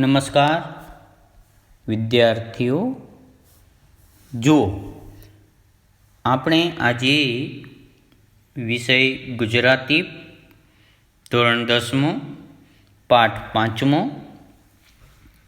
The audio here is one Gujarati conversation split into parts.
નમસ્કાર. વિદ્યાર્થીઓ, જુઓ, આપણે આજે વિષય ગુજરાતી ધોરણ દસમો, પાઠ પાંચમો,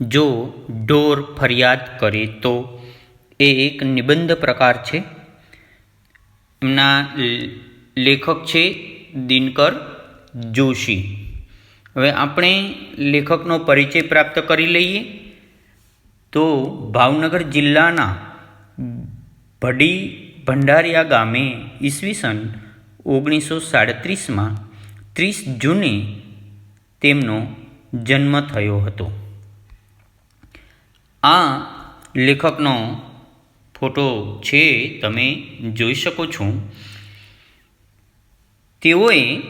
જો ઢોર ફરિયાદ કરે તો એ એક નિબંધ પ્રકાર છે. એમના લેખક છે દિનકર જોશી. હવે આપણે લેખકનો પરિચય પ્રાપ્ત કરી લઈએ તો ભાવનગર જિલ્લાના ભડી ભંડારિયા ગામે ઈસવીસન ઓગણીસો સાડત્રીસમાં ત્રીસ જૂને તેમનો જન્મ થયો હતો. આ લેખકનો ફોટો છે, તમે જોઈ શકો છો. તેઓએ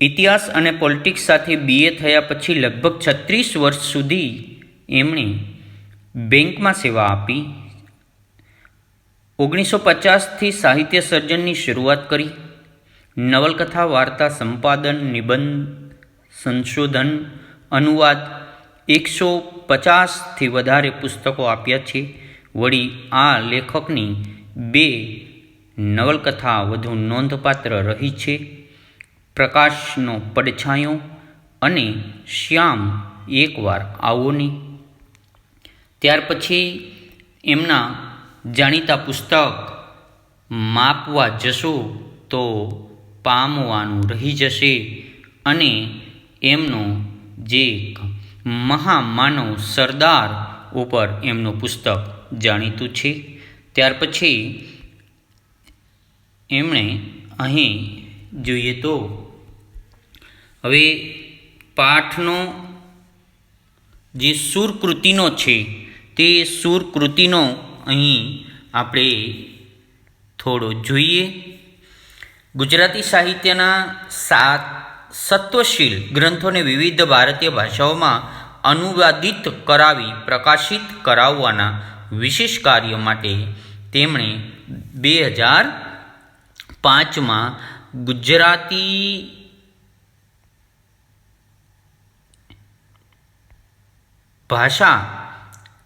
ઇતિહાસ અને પોલિટિક્સ સાથે બીએ થયા પછી લગભગ છત્રીસ વર્ષ સુધી એમણે બેંકમાં સેવા આપી. ઓગણીસો પચાસથી સાહિત્ય સર્જનની શરૂઆત કરી. નવલકથા, વાર્તા, સંપાદન, નિબંધ, સંશોધન, અનુવાદ, એકસો પચાસથી વધારે પુસ્તકો આપ્યા છે. વળી આ લેખકની બે નવલકથા વધુ નોંધપાત્ર રહી છે. પ્રકાશનો પડછાયો અને શ્યામ એકવાર આવોની ત્યાર પછી એમના જાણીતા પુસ્તક માપવા જશો તો પામવાનું રહી જશે અને એમનો જે મહામાનવ સરદાર ઉપર એમનું પુસ્તક જાણીતું છે. ત્યાર પછી એમણે અહીં જોઈએ તો હવે પાઠનો જે સુરકૃતિનો છે, તે સુરકૃતિનો અહીં આપણે થોડો જોઈએ. ગુજરાતી સાહિત્યના સાત સત્વશીલ ગ્રંથોને વિવિધ ભારતીય ભાષાઓમાં અનુવાદિત કરાવી, પ્રકાશિત કરાવવાના વિશેષ કાર્ય માટે તેમણે બે હજાર પાંચમાં ગુજરાતી ભાષા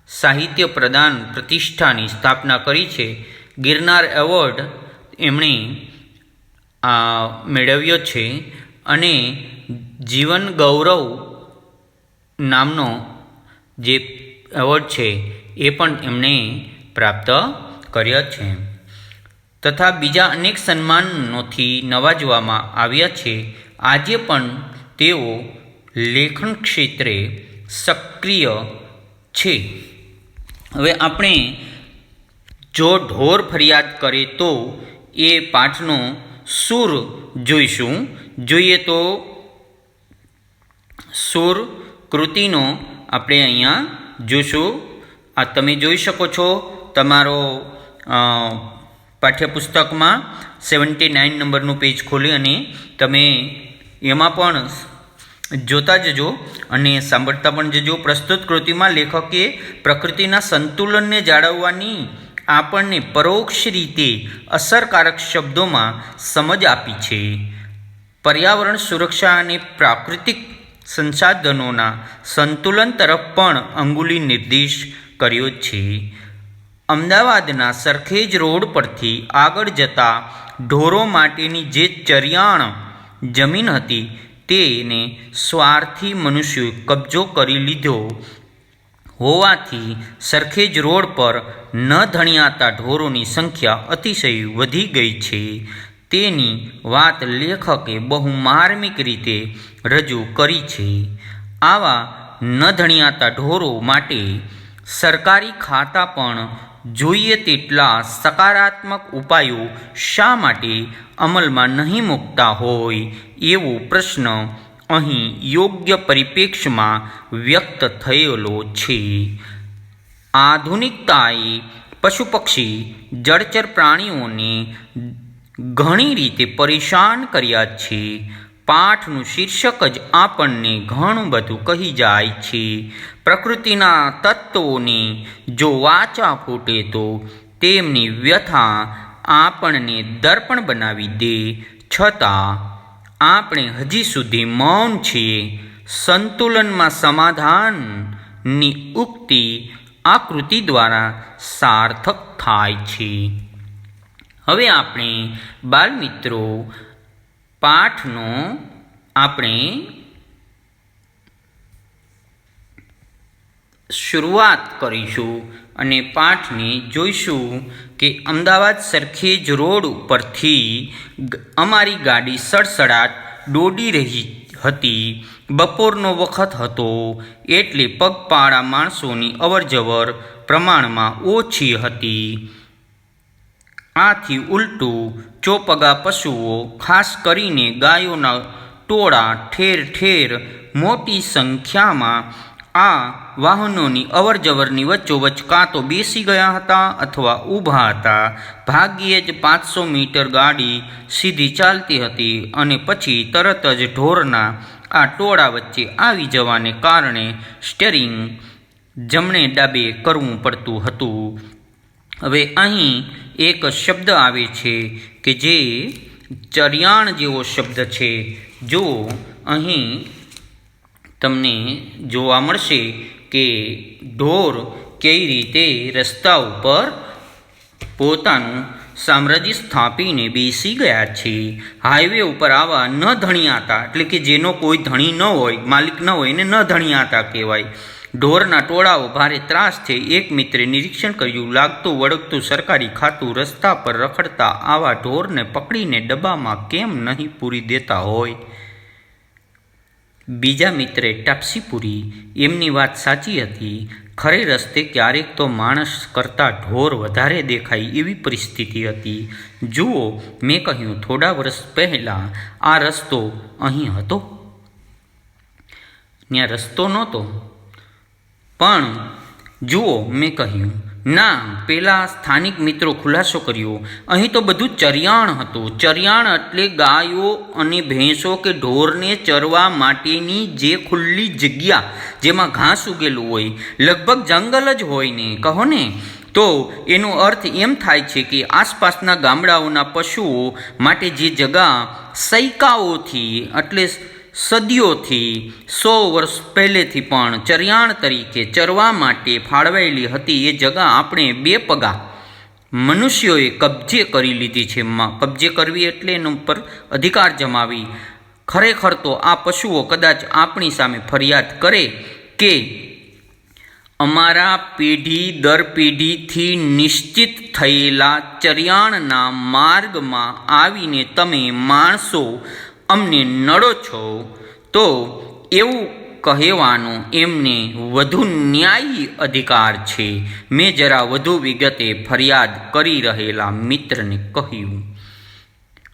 સાહિત્ય પ્રદાન પ્રતિષ્ઠાની સ્થાપના કરી છે. ગિરનાર એવોર્ડ એમણે મેળવ્યો છે અને જીવન ગૌરવ નામનો જે એવોર્ડ છે એ પણ એમણે પ્રાપ્ત કર્યો છે. તથા બીજા અનેક સન્માનોથી નવાજવામાં આવ્યા છે. આજે પણ તેઓ લેખન ક્ષેત્રે સક્રિય છે. હવે આપણે જો ઢોર ફરિયાદ કરે તો એ પાઠનો સૂર જોઈશું. જોઈએ તો સૂર કૃતિનો આપણે અહીંયા જોશું. આ તમે જોઈ શકો છો તમારો પાઠ્યપુસ્તકમાં સેવન્ટી નાઇન નંબરનું પેજ ખોલી અને તમે એમાં પણ જોતા જજો અને સાંભળતા પણ જજો. પ્રસ્તુત કૃતિમાં લેખકે પ્રકૃતિના સંતુલનને જાળવવાની આપણને પરોક્ષ રીતે અસરકારક શબ્દોમાં સમજ આપી છે. પર્યાવરણ સુરક્ષા અને પ્રાકૃતિક સંસાધનોના સંતુલન તરફ પણ અંગુલી નિર્દેશ કર્યો છે. અમદાવાદના સરખેજ રોડ પરથી આગળ જતા ઢોરો માટેની જે ચરિયાણ જમીન હતી તેને સ્વાર્થી મનુષ્યોએ કબજો કરી લીધો. હોવાથી સરખેજ રોડ પર ન ધણિયાતા ઢોરોની સંખ્યા અતિશય વધી ગઈ છે. તેની વાત લેખકે બહુ માર્મિક રીતે રજૂ કરી છે. આવા ન ધણિયાતા ઢોરો માટે સરકારી ખાતા પણ જોઈએ તેટલા સકારાત્મક ઉપાયો શા માટે અમલમાં નહીં મૂકતા હોય, એવો પ્રશ્ન અહીં યોગ્ય પરિપ્રેક્ષમાં વ્યક્ત થયેલો છે. આધુનિકતાએ પશુ પક્ષી જળચર પ્રાણીઓને ઘણી રીતે પરેશાન કર્યા છે. પાઠનું શીર્ષક જ આપણને ઘણું બધું કહી જાય છે. પ્રકૃતિના તત્વોને જો વાચા ફૂટે તો તેમની વ્યથા આપણને દર્પણ બનાવી દે. છતાં આપણે હજી સુધી મૌન છીએ. સંતુલનમાં સમાધાનની ઉક્તિ આકૃતિ દ્વારા સાર્થક થાય છે. હવે આપણે બાળમિત્રો પાઠનો આપણે શરૂઆત કરીશું અને પાઠને જોઈશું કે અમદાવાદ સરખેજ રોડ ઉપરથી અમારી ગાડી સડસડાટ દોડી રહી હતી. બપોરનો વખત હતો એટલે પગપાળા માણસોની અવરજવર પ્રમાણમાં ઓછી હતી. આથી ઉલટું ચોપગા પશુઓ ખાસ કરીને ગાયોના ટોળા ઠેર ઠેર મોટી સંખ્યામાં આ વાહનોની અવરજવરની વચ્ચોવચ્ચ કાં તો બેસી ગયા હતા અથવા ઊભા હતા. ભાગ્યે જ પાંચસો મીટર ગાડી સીધી ચાલતી હતી અને પછી તરત જ ઢોરના આ ટોળા વચ્ચે આવી જવાને કારણે સ્ટેરિંગ જમણે ડાબે કરવું પડતું હતું. હવે અહીં એક શબ્દ આવે છે કે જે ચરિયાણ જેવો શબ્દ છે. જો અહીં તમને જોવા મળશે કે ઢોર કઈ રીતે રસ્તા ઉપર પોતાનું સામ્રાજ્ય સ્થાપીને બેસી ગયા છે. હાઈવે ઉપર આવા ન ધણિયાતા, એટલે કે જેનો કોઈ ધણી ન હોય, માલિક ન હોય એને ન ધણિયાતા કહેવાય. ઢોરના ટોળાઓ ભારે ત્રાસથી એક મિત્રે નિરીક્ષણ કર્યું, લાગતું વળગતું સરકારી ખાતું રસ્તા પર રખડતા આવા ઢોરને પકડીને ડબ્બામાં કેમ નહીં પૂરી દેતા હોય? બીજા મિત્રે ટાપસી પૂરી. એમની વાત સાચી હતી. ખરે રસ્તે ક્યારેક તો માણસ કરતાં ઢોર વધારે દેખાય એવી પરિસ્થિતિ હતી. જુઓ, મેં કહ્યું, થોડા વર્ષ પહેલાં આ રસ્તો અહીં હતો? ત્યાં રસ્તો નહોતો. પણ જુઓ મેં કહ્યું, ના, પેલા સ્થાનિક મિત્રો ખુલાસો કર્યો. અહીં તો બધું ચરિયાણ હતું. ચરિયાણ એટલે ગાયો અને ભેંસો કે ઢોરને ચરવા માટેની જે ખુલ્લી જગ્યા જેમાં ઘાસ ઉગેલું હોય. લગભગ જંગલ જ હોય ને, કહો ને. તો એનો અર્થ એમ થાય છે કે આસપાસના ગામડાઓના પશુઓ માટે જે જગા સૈકાઓથી, એટલે સદીઓથી, સો વર્ષ પહેલેથી પણ ચરિયાણ તરીકે ચરવા માટે ફાળવાયેલી હતી એ જગા આપણે બે પગા. મનુષ્યોએ કબજે કરી લીધી છે કબજે કરવી એટલે એના ઉપર અધિકાર જમાવી. ખરેખર તો આ પશુઓ કદાચ આપણી સામે ફરિયાદ કરે કે અમારા પેઢી દર પેઢીથી નિશ્ચિત થયેલા ચરિયાણના માર્ગમાં આવીને તમે માણસો અમને નડો છો, તો એવું કહેવાનો એમને વધુ ન્યાયી અધિકાર છે. મેં જરા વધુ વિગતે ફરિયાદ કરી રહેલા મિત્રને કહ્યું.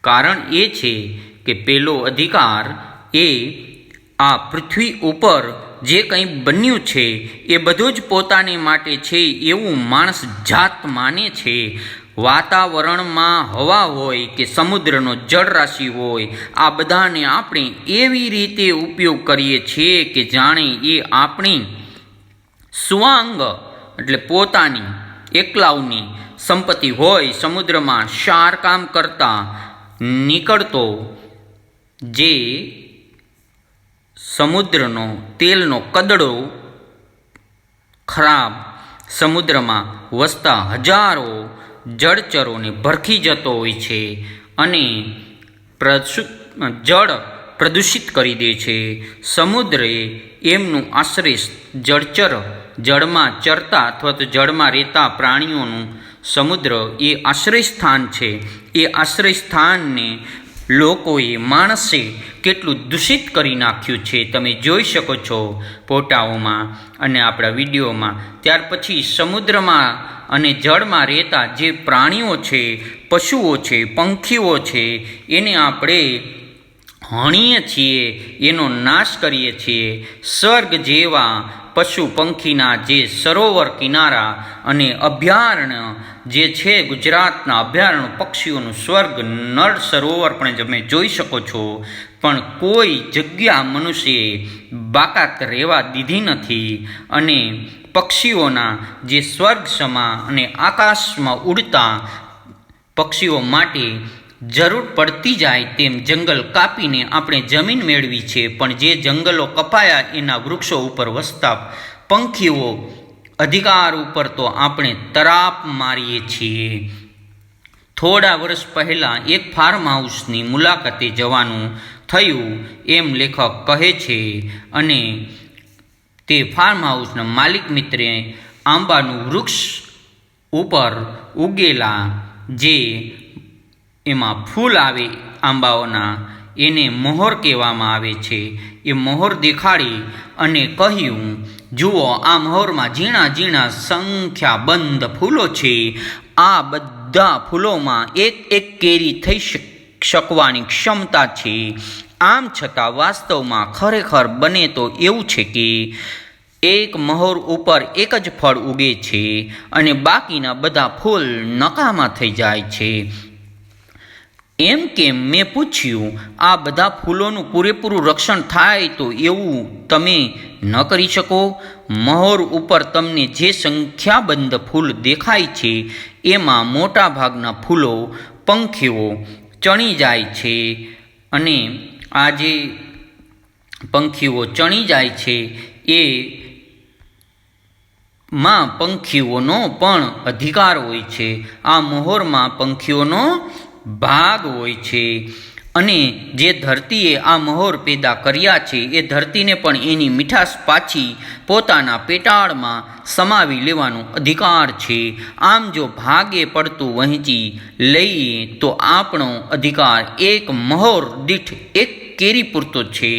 કારણ એ છે કે પેલો અધિકાર એ આ પૃથ્વી ઉપર જે કંઈ બન્યું છે, એ બધું જ પોતાને માટે છે એવું માણસ જાત માને છે. વાતાવરણમાં હવા હોય કે સમુદ્રનો જળરાશિ હોય, આ બધાને આપણે એવી રીતે ઉપયોગ કરીએ છીએ કે જાણે એ આપણી સ્વાંગ એટલે પોતાની એકલાવની સંપત્તિ હોય, સમુદ્રમાં શાર કામ કરતા નીકળતો જે સમુદ્રનો તેલનો કદડો ખરાબ સમુદ્રમાં વસતા હજારો જળચરોને ભરખી જતો હોય છે અને પ્રસુ જળ પ્રદૂષિત કરી દે છે. સમુદ્રે એમનું આશ્રય જળચર જળમાં ચરતા અથવા તો જળમાં રહેતા પ્રાણીઓનું સમુદ્ર એ આશ્રય સ્થાન છે. એ આશ્રય સ્થાનને લોકોએ માણસે કેટલું દૂષિત કરી નાખ્યું છે તમે જોઈ શકો છો ફોટાઓમાં અને આપણા વિડીયોમાં. ત્યાર પછી સમુદ્રમાં અને જળમાં રહેતા જે પ્રાણીઓ છે, પશુઓ છે, પંખીઓ છે, એને આપણે હણીએ છીએ, એનો નાશ કરીએ છીએ. સ્વર્ગ જેવા પશુ પંખીના જે સરોવર કિનારા અને અભયારણ્ય જે છે ગુજરાતના અભયારણ્ય પક્ષીઓનું સ્વર્ગ, નળ સરોવર પણ તમે જોઈ શકો છો. પણ કોઈ જગ્યા મનુષ્યએ બાકાત રહેવા દીધી નથી અને પક્ષીઓના જે સ્વર્ગ સમા અને આકાશમાં ઉડતા પક્ષીઓ માટે જરૂર પડતી જાય તેમ જંગલ કાપીને આપણે જમીન મેળવી છે. પણ જે જંગલો કપાયા એના વૃક્ષો ઉપર વસતા પંખીઓ અધિકાર ઉપર તો આપણે તરાપ મારીએ છીએ. થોડા વર્ષ પહેલાં એક ફાર્મ હાઉસની મુલાકાતે જવાનું થયું, એમ લેખક કહે છે અને તે ફાર્મ હાઉસના માલિક મિત્રે આંબાનું વૃક્ષ ઉપર ઉગેલા જે એમાં ફૂલ આવે આંબાઓના, એને મોહર કહેવામાં આવે છે. એ મોહર દેખાડી અને કહ્યું જુઓ આ મહોરમાં ઝીણા ઝીણા સંખ્યાબંધ ફૂલો છે. આ બધા ફૂલોમાં એક એક કેરી થઈ શક- શકવાની ક્ષમતા છે. આમ છતાં વાસ્તવમાં ખરેખર બને તો એવું છે કે એક મહોર ઉપર એક જ ફળ ઉગે છે અને બાકીના બધા ફૂલ નકામા થઈ જાય છે. એમ કેમ મેં પૂછ્યું, આ બધા ફૂલોનું પૂરેપૂરું રક્ષણ થાય તો એવું તમે ન કરી શકો? મહોર ઉપર તમને જે સંખ્યાબંધ ફૂલ દેખાય છે, એમાં મોટા ભાગના ફૂલો પંખીઓ ચણી જાય છે અને આ જે પંખીઓ ચણી જાય છે, એ માં પંખીઓનો પણ અધિકાર હોય છે. આ મોહરમાં પંખીઓનો ભાગ હોય છે. અને જે ધરતીએ આ મહોર પેદા કર્યા છે, એ ધરતીને પણ એની મીઠાશ પાછી પોતાના પેટાળમાં સમાવી લેવાનો અધિકાર છે. આમ જો ભાગે પડતું વહેંચી લઈએ, તો આપણો અધિકાર એક મહોર દીઠ એક કેરી પૂરતો જ છે.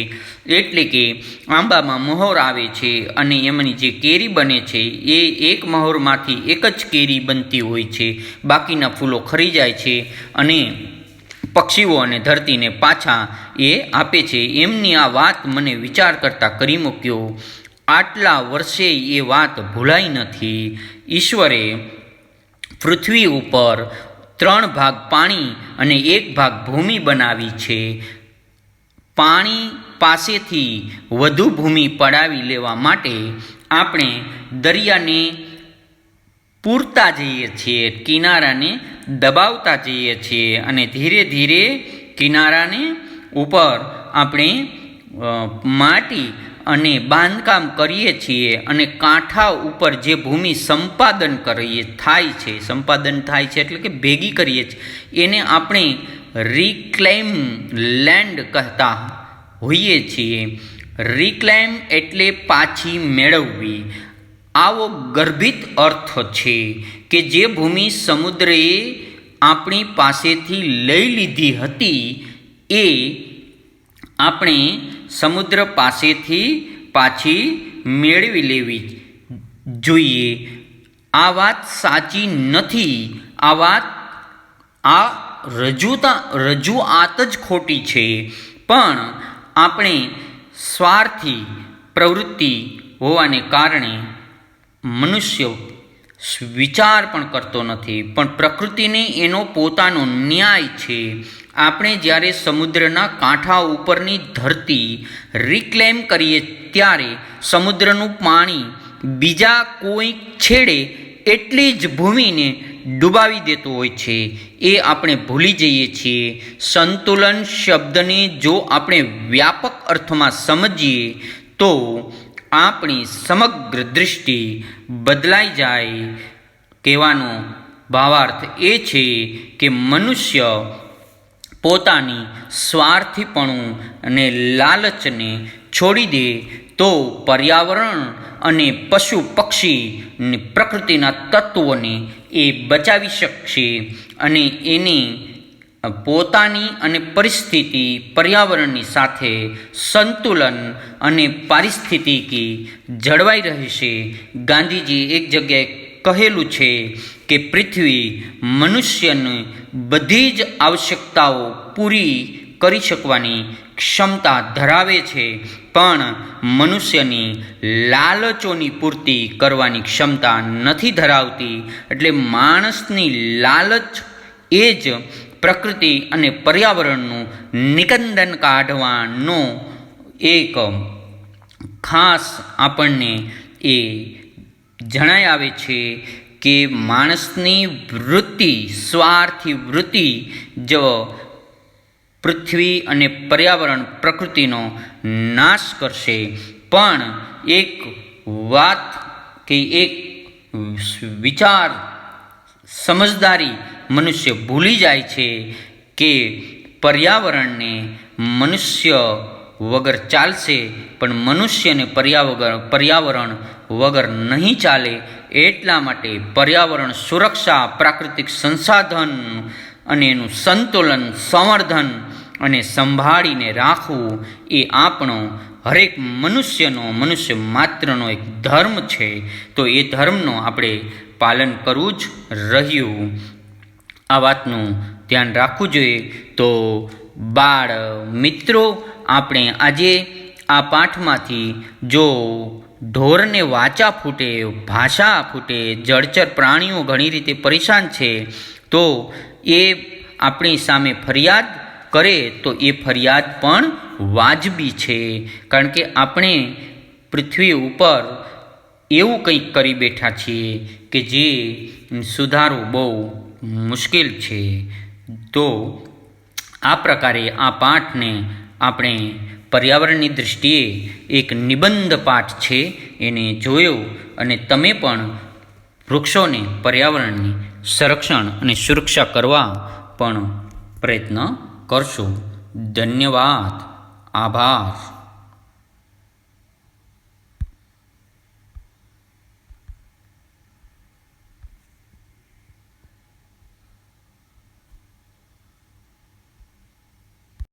એટલે કે આંબામાં મહોર આવે છે અને એમની જે કેરી બને છે, એ એક મહોરમાંથી એક જ કેરી બનતી હોય છે. બાકીના ફૂલો ખરી જાય છે અને પક્ષીઓ અને ધરતીને પાછા એ આપે છે. એમની આ વાત મને વિચાર કરતાં કરી મૂક્યો, આટલા વર્ષે એ વાત ભૂલાઈ નથી. ઈશ્વરે પૃથ્વી ઉપર ત્રણ ભાગ પાણી અને એક ભાગ ભૂમિ બનાવી છે. પાણી પાસેથી વધુ ભૂમિ પડાવી લેવા માટે આપણે દરિયાને પૂરતા જઈએ છીએ, કિનારાને દબાવતા જઈએ છીએ અને ધીરે ધીરે કિનારાને ઉપર આપણે માટી અને બાંધકામ કરીએ છીએ અને કાંઠા ઉપર જે ભૂમિ સંપાદન કરીએ, થાય છે, સંપાદન થાય છે એટલે કે ભેગી કરીએ છીએ. એને આપણે રિક્લેમ લેન્ડ કહેતા હોઈએ છીએ. રિક્લેમ એટલે પાછી મેળવવી. આવો ગર્ભિત અર્થ છે કે જે ભૂમિ સમુદ્રએ આપણી પાસેથી લઈ લીધી હતી, એ આપણે સમુદ્ર પાસેથી પાછી મેળવી લેવી જોઈએ. આ વાત સાચી નથી. આ વાત આ રજૂતા રજૂઆત જ ખોટી છે. પણ આપણે સ્વાર્થી પ્રવૃત્તિ હોવાને કારણે મનુષ્ય વિચાર પણ કરતો નથી. પણ પ્રકૃતિને એનો પોતાનો ન્યાય છે. આપણે જ્યારે સમુદ્રના કાંઠા ઉપરની ધરતી રિક્લેમ કરીએ ત્યારે સમુદ્રનું પાણી બીજા કોઈ છેડે એટલી જ ભૂમિને ડૂબાવી દેતું હોય છે, એ આપણે ભૂલી જઈએ છીએ. સંતુલન શબ્દને જો આપણે વ્યાપક અર્થમાં સમજીએ, તો આપણી સમગ્ર દૃષ્ટિ બદલાઈ જાય. કહેવાનો ભાવાર્થ એ છે કે મનુષ્ય પોતાની સ્વાર્થીપણું અને લાલચને છોડી દે તો પર્યાવરણ અને પશુ પક્ષી પ્રકૃતિના તત્વોને એ બચાવી શકશે અને એની પોતાની અને પરિસ્થિતિ પર્યાવરણની સાથે સંતુલન અને પારિસ્થિતિકી જળવાઈ રહેશે. ગાંધીજી એક જગ્યાએ કહેલું છે કે પૃથ્વી મનુષ્યની બધી જ આવશ્યકતાઓ પૂરી કરી શકવાની ક્ષમતા ધરાવે છે. પણ મનુષ્યની લાલચોની પૂર્તિ કરવાની ક્ષમતા નથી ધરાવતી, એટલે માણસની લાલચ એ જ પ્રકૃતિ અને પર્યાવરણનું નિકંદન કાઢવાનો એક ખાસ આપણને એ જણાઈ આવે છે કે માણસની વૃત્તિ, સ્વાર્થી વૃત્તિ જ પૃથ્વી અને પર્યાવરણ પ્રકૃતિનો નાશ કરશે. પણ એક વાત કે એક વિચાર સમજદારી મનુષ્ય ભૂલી જાય છે કે પર્યાવરણને મનુષ્ય વગર ચાલશે, પણ મનુષ્યને પર્યાવરણ પર્યાવરણ વગર નહીં ચાલે. એટલા માટે પર્યાવરણ સુરક્ષા, પ્રાકૃતિક સંસાધન અને એનું સંતુલન, સંવર્ધન અને સંભાળીને રાખવું એ આપણો હરેક મનુષ્યનો, મનુષ્ય માત્રનો એક ધર્મ છે. તો એ ધર્મનો આપણે પાલન કરવું જ રહ્યું. આ વાતનું ધ્યાન રાખવું જોઈએ. તો બાળ મિત્રો, આપણે આજે આ પાઠમાંથી જો ઢોરને વાચા ફૂટે, ભાષા ફૂટે, જળચર પ્રાણીઓ ઘણી રીતે પરેશાન છે, તો એ આપણી સામે ફરિયાદ કરે તો એ ફરિયાદ પણ વાજબી છે. કારણ કે આપણે પૃથ્વી ઉપર એવું કંઈક કરી બેઠા છીએ કે જે સુધારવું બહુ મુશ્કેલ છે. તો આ પ્રકારે આ પાઠને આપણે પર્યાવરણની દૃષ્ટિએ એક નિબંધ પાઠ છે એને જોયો અને તમે પણ વૃક્ષોને પર્યાવરણની સંરક્ષણ અને સુરક્ષા કરવા પણ પ્રયત્ન કરશો. ધન્યવાદ. આભાર.